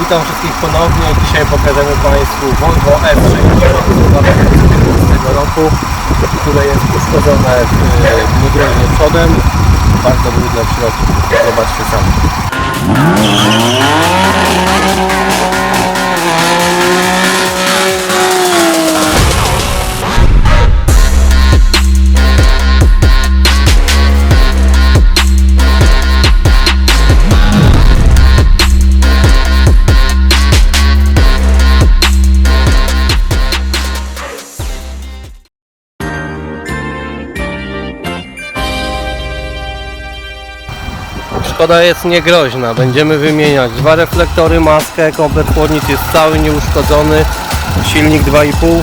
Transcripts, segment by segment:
witam wszystkich ponownie. Dzisiaj pokażemy Państwu Volvo S60 z roku, które jest uszkodzone w e, niedrożnie przodem, bardzo brudne w środku. Zobaczcie sami. Szkoda jest niegroźna. Będziemy wymieniać dwa reflektory, maskę, komplet chłodnic jest cały nieuszkodzony. Silnik 2,5.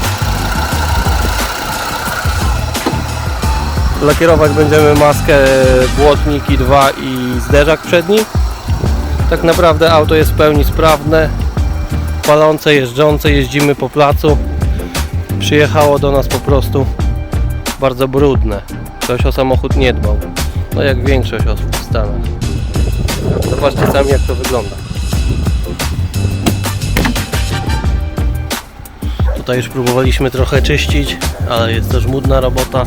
Lakierować będziemy maskę, błotniki 2 i zderzak przedni. Tak naprawdę auto jest w pełni sprawne. Palące, jeżdżące, jeździmy po placu. Przyjechało do nas po prostu bardzo brudne. Ktoś o samochód nie dbał. No jak większość osób w Stanach. Zobaczcie sami jak to wygląda. Tutaj już próbowaliśmy trochę czyścić, ale jest to żmudna robota.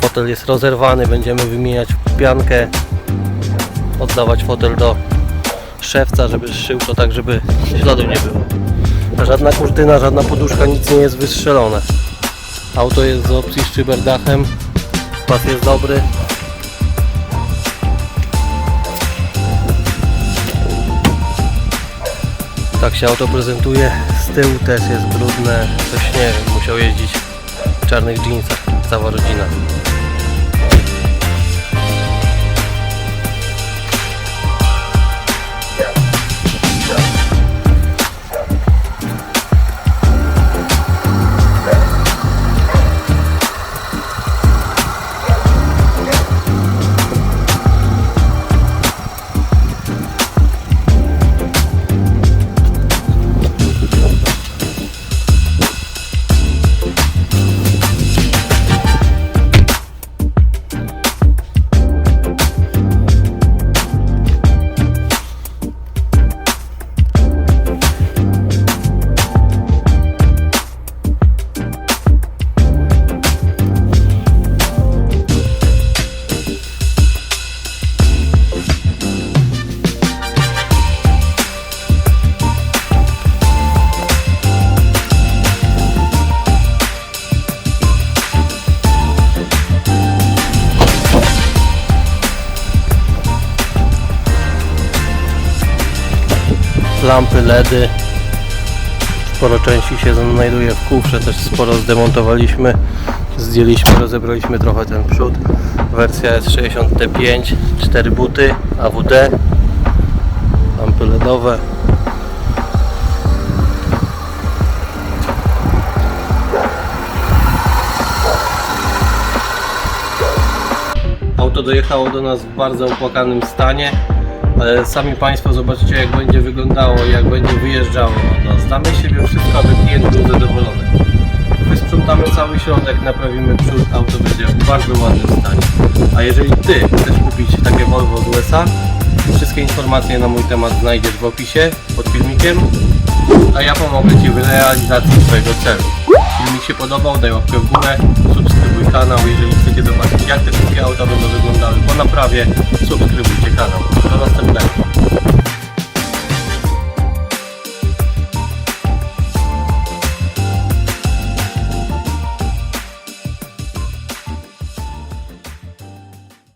Fotel jest rozerwany, będziemy wymieniać piankę, oddawać fotel do szewca, żeby zszył to tak, żeby śladu nie było. Żadna kurtyna, żadna poduszka, nic nie jest wystrzelone. Auto jest z opcji szczyberdachem, pas jest dobry, Tak się auto prezentuje. Z tyłu też jest brudne. Coś nie wiem, musiał jeździć w czarnych jeansach. Cała rodzina. Lampy LEDy. Sporo części się znajduje w kufrze, też sporo zdemontowaliśmy. Zdjęliśmy, rozebraliśmy trochę ten przód. Wersja S60T5, 4 buty, AWD, lampy LEDowe. Auto dojechało do nas w bardzo opłakanym stanie, ale sami Państwo zobaczycie jak będzie wyglądało jak będzie wyjeżdżało od nas. Damy z siebie wszystko, aby klient był zadowolony. Wysprzątamy cały środek, naprawimy przód, auto będzie w bardzo ładnym stanie. A jeżeli Ty chcesz kupić takie Volvo z USA, wszystkie informacje na mój temat znajdziesz w opisie pod filmikiem, a ja pomogę Ci w realizacji Twojego celu. Filmik się podobał, daj łapkę w górę, subskrybuj kanał, jeżeli chcecie zobaczyć jak te wszystkie auta będą wyglądały po naprawie, subskrybujcie kanał. Do następnego.